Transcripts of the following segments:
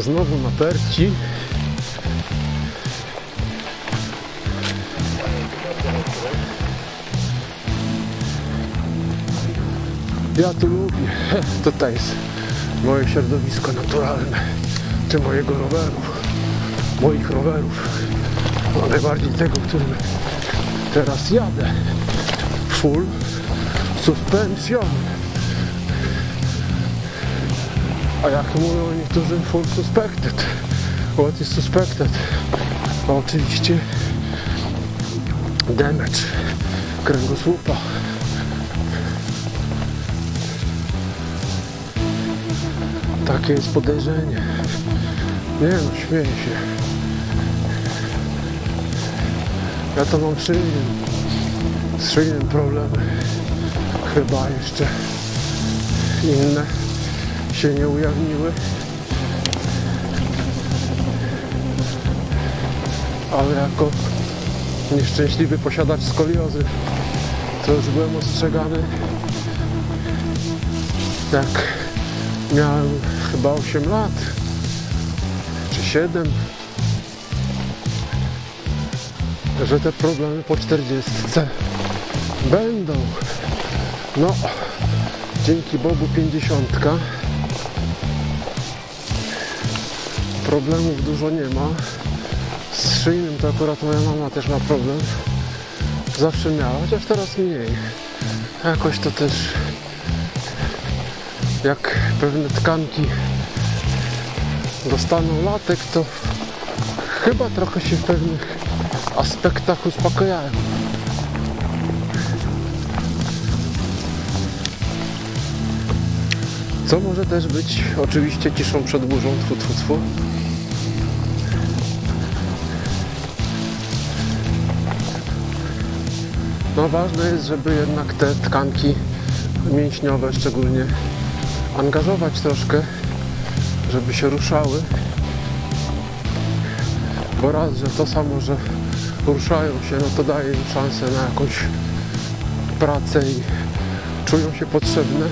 Znowu na perci. Ja tu lubię. Tutaj jest moje środowisko naturalne. Czy mojego roweru. Moich rowerów. A najbardziej tego, którym teraz jadę. Full suspension. A jak mówią niektórzy full suspected. What is suspected? No oczywiście damage kręgosłupa. Takie jest podejrzenie. Nie no, śmieję się. Ja to mam z szyjnym, z szyjnym problemy. Chyba jeszcze inne się nie ujawniły. Ale jako nieszczęśliwy posiadacz skoliozy to już byłem ostrzegany. Jak miałem chyba 8 lat czy 7 że te problemy po 40 będą. No dzięki Bogu 50 problemów dużo nie ma z szyjnym to akurat moja mama też ma problem zawsze miała, chociaż teraz mniej jakoś to też jak pewne tkanki dostaną latek, to chyba trochę się w pewnych aspektach uspokajają. Co może też być oczywiście ciszą przed burzą, tfu, tfu, tfu. No ważne jest, żeby jednak te tkanki mięśniowe szczególnie angażować troszkę, żeby się ruszały. Bo raz, że to samo, że ruszają się, no to daje im szansę na jakąś pracę i czują się potrzebne,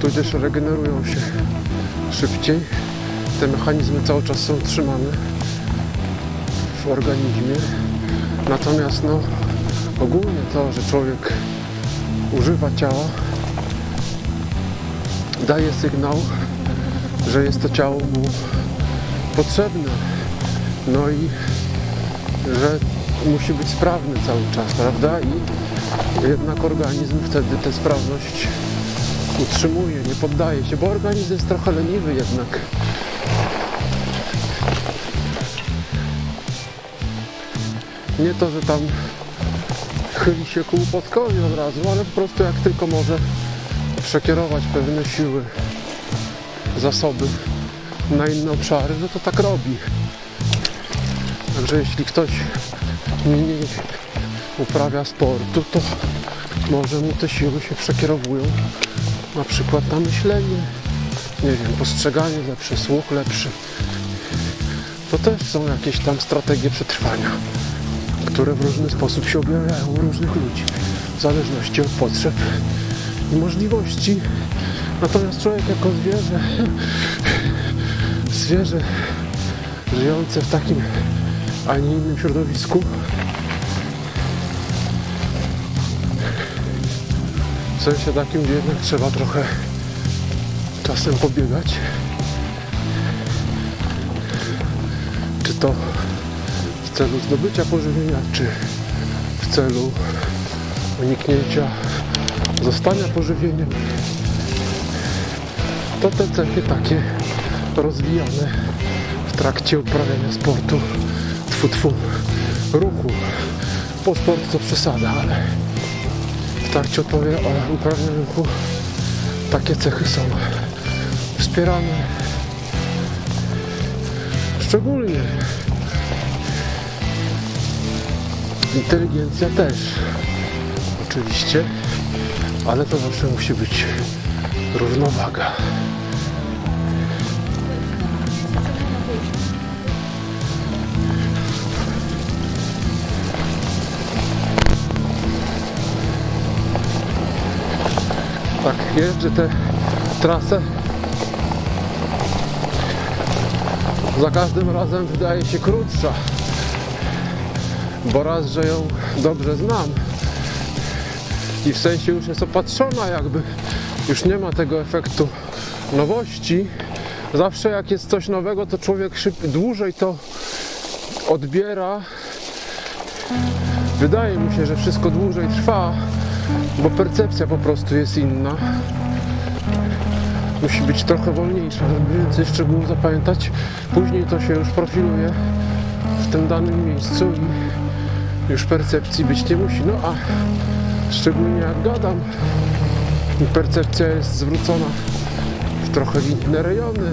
tudzież regenerują się szybciej. Te mechanizmy cały czas są trzymane w organizmie. Natomiast no, ogólnie to, że człowiek używa ciała, daje sygnał, że jest to ciało mu potrzebne. No i że musi być sprawny cały czas, prawda? I jednak organizm wtedy tę sprawność utrzymuje, nie poddaje się, bo organizm jest trochę leniwy jednak. Nie to, że tam chyli się ku upadkowi od razu, ale po prostu jak tylko może przekierować pewne siły, zasoby na inne obszary, no to tak robi. Także jeśli ktoś mniej uprawia sportu, to może mu te siły się przekierowują na przykład na myślenie, nie wiem, postrzeganie lepsze, słuch lepszy. To też są jakieś tam strategie przetrwania, które w różny sposób się objawiają u różnych ludzi, w zależności od potrzeb i możliwości. Natomiast człowiek jako zwierzę, zwierzę żyjące w takim, a nie innym środowisku, w sensie takim, gdzie jednak trzeba trochę czasem pobiegać. Czy to celu zdobycia pożywienia, czy w celu uniknięcia zostania pożywieniem, to te cechy takie rozwijane w trakcie uprawiania sportu, tfu, tfu, ruchu. Po sport to przesada, ale w trakcie uprawiania ruchu takie cechy są wspierane. Szczególnie inteligencja też oczywiście, ale to zawsze musi być równowaga. Tak, jeżdżę tę trasę za każdym razem wydaje się krótsza. Bo raz, że ją dobrze znam i w sensie już jest opatrzona jakby, już nie ma tego efektu nowości. Zawsze jak jest coś nowego, to człowiek szyb, dłużej to odbiera. Wydaje mi się, że wszystko dłużej trwa, bo percepcja po prostu jest inna. Musi być trochę wolniejsza, żeby więcej szczegółów zapamiętać. Później to się już profiluje w tym danym miejscu już percepcji być nie musi. No a szczególnie jak gadam, percepcja jest zwrócona w trochę inne rejony.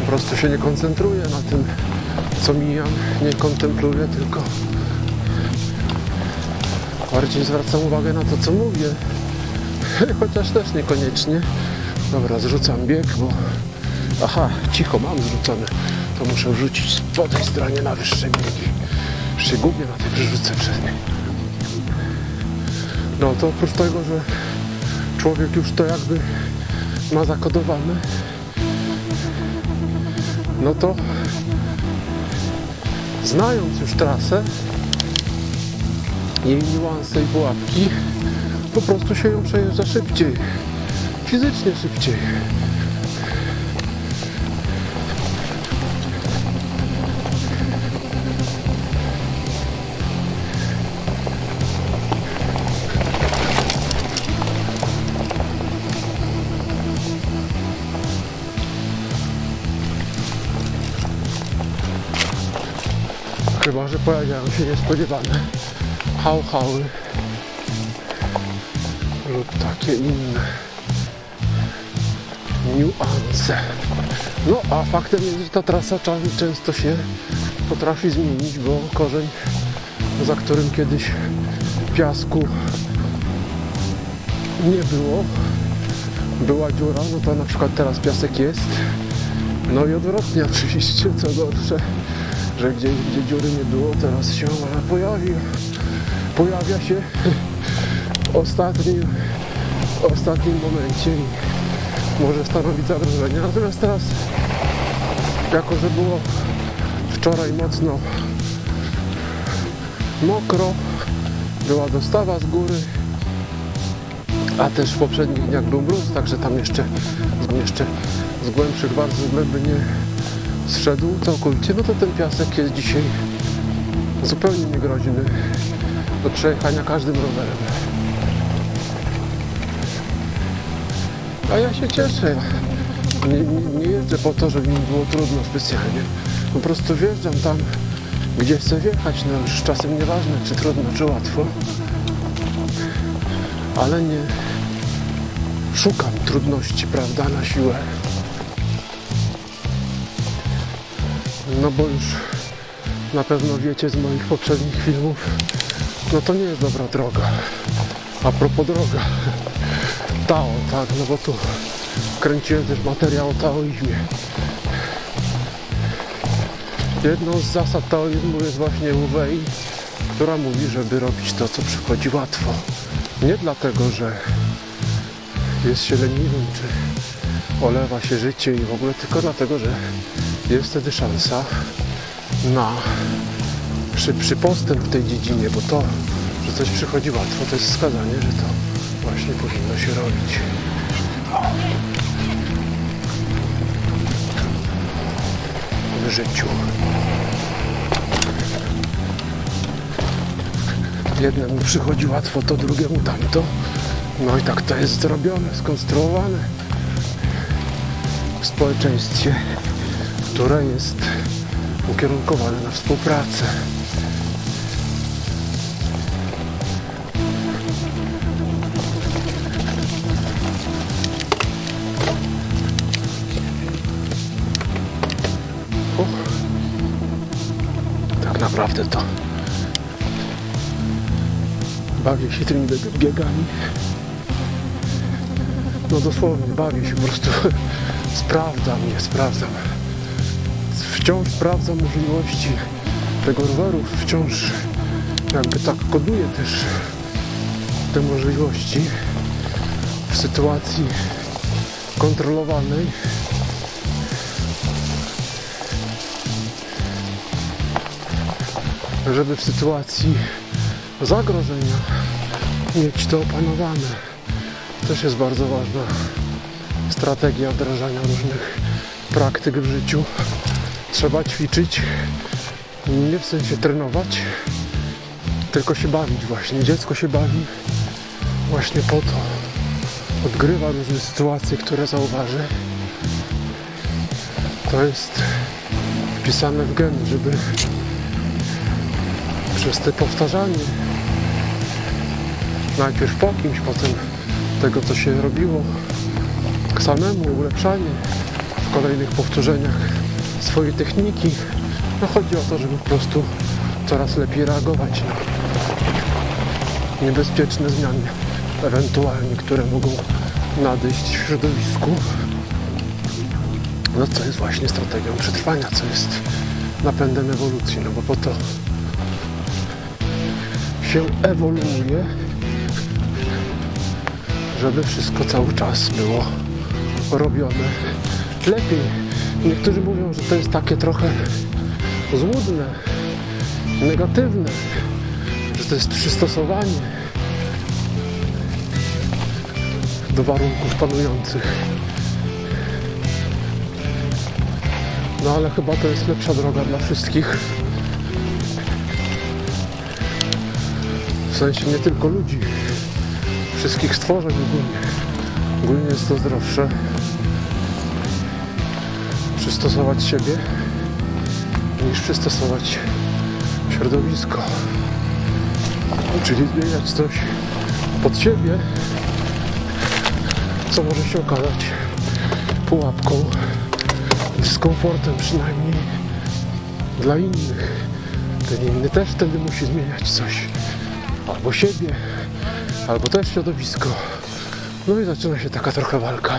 Po prostu się nie koncentruję na tym, co mijam, nie kontempluję, tylko bardziej zwracam uwagę na to, co mówię. Chociaż też niekoniecznie. Dobra, zrzucam bieg, bo... Aha, cicho, mam zrzucone. To muszę wrzucić po tej stronie na wyższe biegi. Gubię na tej przerzuce przedniej. No to oprócz tego, że człowiek już to jakby ma zakodowane, no to znając już trasę, jej niuanse i pułapki, po prostu się ją przejeżdża szybciej. Fizycznie szybciej. Chyba, że pojawiają się niespodziewane hał-hały lub takie inne niuanse. No a faktem jest, że ta trasa często się potrafi zmienić, bo korzeń, za którym kiedyś piasku nie było, była dziura, no to na przykład teraz piasek jest. No i odwrotnie oczywiście, co gorsze, że gdzieś, gdzie dziury nie było, teraz się pojawił. Pojawia się w ostatnim, w ostatnim momencie i może stanowić zagrożenie. Natomiast teraz, jako że było wczoraj mocno mokro, była dostawa z góry, a też w poprzednich dniach był mróz, także tam jeszcze, jeszcze z głębszych warstw gleby nie zszedł całkowicie, no to ten piasek jest dzisiaj zupełnie niegroźny do przejechania każdym rowerem. A ja się cieszę. Nie, nie, nie jeżdżę po to, żeby mi było trudno specjalnie. Po prostu wjeżdżam tam, gdzie chcę wjechać. No już czasem nieważne, czy trudno, czy łatwo. Ale nie szukam trudności, prawda, na siłę. No bo już na pewno wiecie z moich poprzednich filmów, no to nie jest dobra droga. A propos droga, Tao, tak, no bo tu kręciłem też materiał o taoizmie. Jedną z zasad taoizmu jest właśnie Wu Wei, która mówi, żeby robić to, co przychodzi łatwo. Nie dlatego, że jest się leniwym, czy olewa się życie i w ogóle, tylko dlatego, że jest wtedy szansa na szybszy postęp w tej dziedzinie, bo to, że coś przychodzi łatwo, to jest wskazanie, że to właśnie powinno się robić. W życiu. Jednemu przychodzi łatwo, to drugiemu tamto. No i tak to jest zrobione, skonstruowane w społeczeństwie, które jest ukierunkowane na współpracę. O, tak naprawdę to bawię się tymi bieg- biegami. No dosłownie, bawię się po prostu. Sprawdzam je, sprawdzam wciąż sprawdza możliwości tego roweru, wciąż jakby tak koduje też te możliwości w sytuacji kontrolowanej. Żeby w sytuacji zagrożenia mieć to opanowane. Też jest bardzo ważna strategia wdrażania różnych praktyk w życiu. Trzeba ćwiczyć, nie w sensie trenować, tylko się bawić właśnie. Dziecko się bawi właśnie po to. Odgrywa różne sytuacje, które zauważy. To jest wpisane w gen, żeby przez te powtarzanie najpierw po kimś, potem tego, co się robiło samemu, ulepszanie w kolejnych powtórzeniach swojej techniki. No chodzi o to, żeby po prostu coraz lepiej reagować na niebezpieczne zmiany, ewentualnie, które mogą nadejść w środowisku. No co jest właśnie strategią przetrwania, co jest napędem ewolucji, no bo po to się ewoluuje, żeby wszystko cały czas było robione lepiej. Niektórzy mówią, że to jest takie trochę złudne, negatywne, że to jest przystosowanie do warunków panujących. No ale chyba to jest lepsza droga dla wszystkich. W sensie nie tylko ludzi, wszystkich stworzeń ogólnie. Ogólnie jest to zdrowsze. Przystosować siebie niż przystosować środowisko. Czyli zmieniać coś pod siebie, co może się okazać pułapką, dyskomfortem przynajmniej dla innych. Ten inny też wtedy musi zmieniać coś. Albo siebie, albo też środowisko. No i zaczyna się taka trochę walka,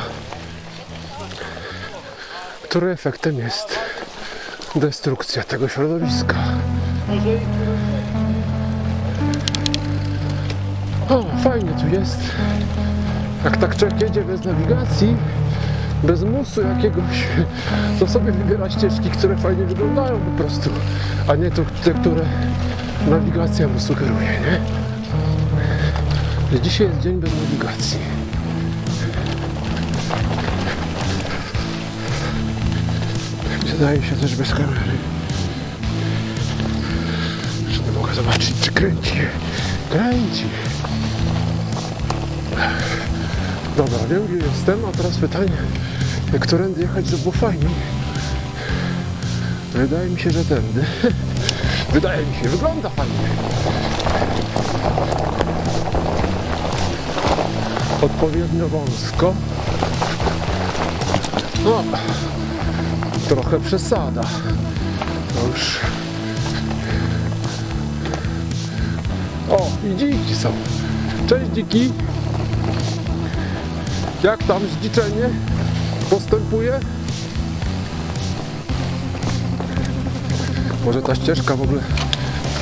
której efektem jest destrukcja tego środowiska. O, fajnie tu jest. Jak tak człowiek jedzie bez nawigacji, bez musu jakiegoś, to sobie wybiera ścieżki, które fajnie wyglądają po prostu, a nie te, które nawigacja mu sugeruje, nie? Dzisiaj jest dzień bez nawigacji. Wydaje się też bez kamery. Że nie mogę zobaczyć, czy kręci. Kręci. Dobra, wiem gdzie jestem, a teraz pytanie, jak którędy jechać, żeby było fajniej? Wydaje mi się, że tędy. Wydaje mi się, wygląda fajnie. Odpowiednio wąsko. No, trochę przesada. To już... O, i dziki są. Cześć dziki. Jak tam zdziczenie postępuje? Może ta ścieżka w ogóle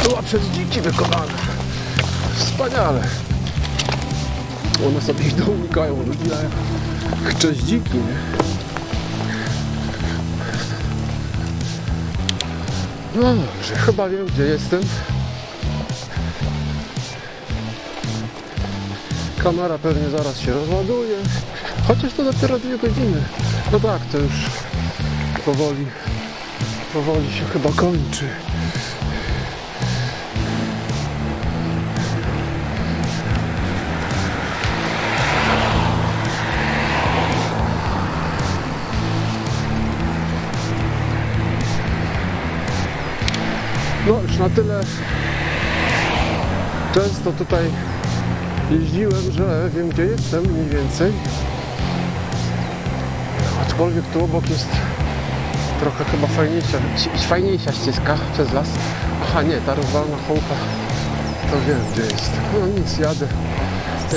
była przez dziki wykonana. Wspaniale. One sobie idą, unikają ludzi, przez dziki, nie? No dobrze, chyba wiem gdzie jestem. Kamera pewnie zaraz się rozładuje. Chociaż to dopiero dwie godziny. No tak, to już powoli, powoli się chyba kończy. Już na tyle często tutaj jeździłem, że wiem gdzie jestem mniej więcej. Aczkolwiek tu obok jest trochę chyba fajniejsza, fajniejsza ścieżka przez las. Aha nie, ta rozwalna chołpa to wiem gdzie jest. No nic, jadę,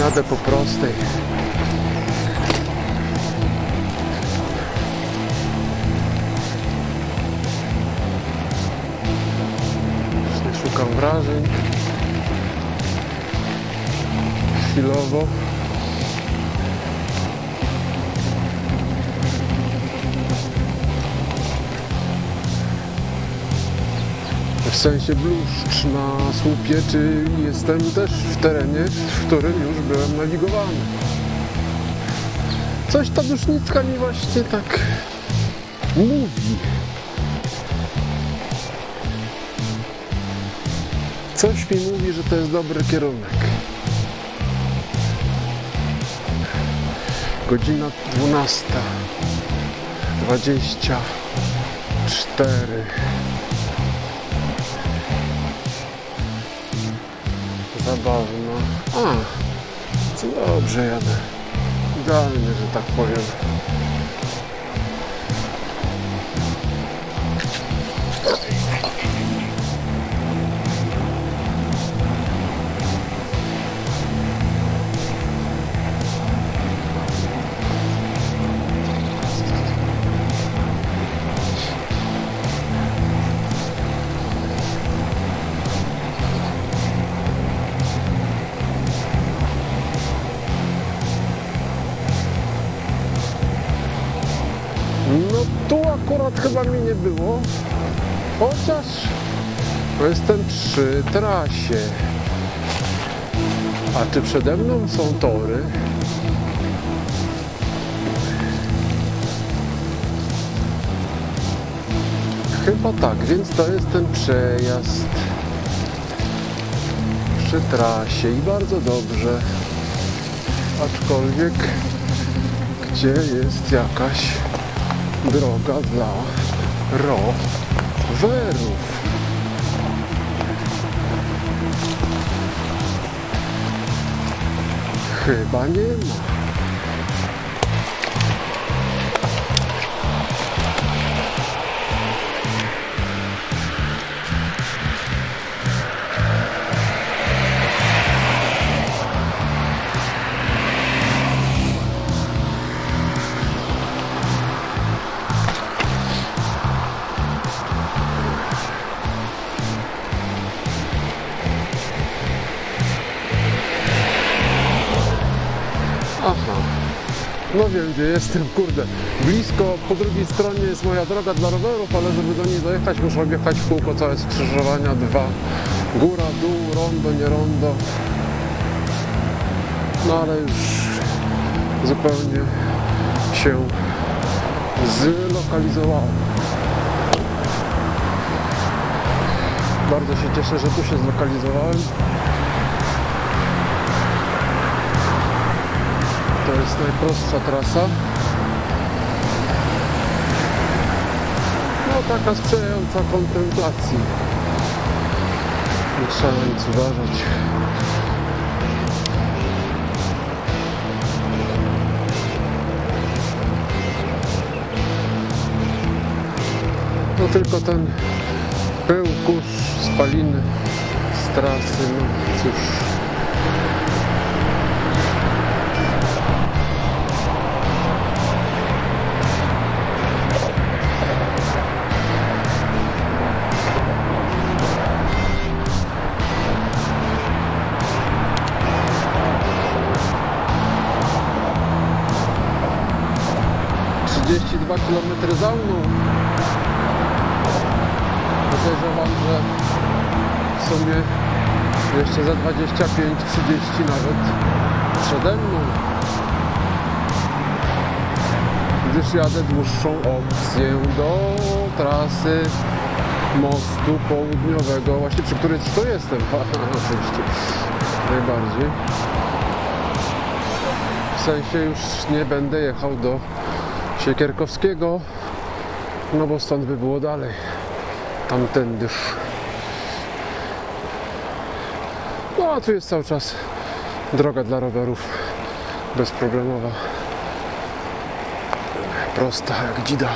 jadę po prostej. Wrażeń. Chwilowo. w sensie bluszcz na słupie, czy jestem też w terenie, w którym już byłem nawigowany. Coś ta dusznicka mi właśnie tak mówi. Coś mi mówi, że to jest dobry kierunek. Godzina 12. 24. Zabawno. A, co dobrze jadę. Idealnie, że tak powiem. Przy trasie. A czy przede mną są tory? Chyba tak, więc to jest ten przejazd przy trasie i bardzo dobrze. Aczkolwiek gdzie jest jakaś droga dla rowerów. Chyba nie ma. Aha. Wiem gdzie jestem, kurde. Blisko, po drugiej stronie jest moja droga dla rowerów, ale żeby do niej dojechać muszę objechać w kółko całe skrzyżowania dwa. Góra, dół, rondo, nie rondo. No ale już zupełnie się zlokalizowałem. Bardzo się cieszę, że tu się zlokalizowałem. To jest najprostsza trasa. No taka sprzyjająca kontemplacji. Nie trzeba nic uważać. No tylko ten pył, kurz, spaliny z trasy, no cóż. Trzydzieści dwa kilometry za mną. Podejrzewam, że w sumie jeszcze za 25-30 nawet przede mną. Gdyż jadę dłuższą opcję do trasy mostu południowego, właśnie przy której to jestem, oczywiście, najbardziej. W sensie już nie będę jechał do Siekierkowskiego, no bo stąd by było dalej tamtędyż. No a tu jest cały czas droga dla rowerów bezproblemowa. Prosta jak dzida.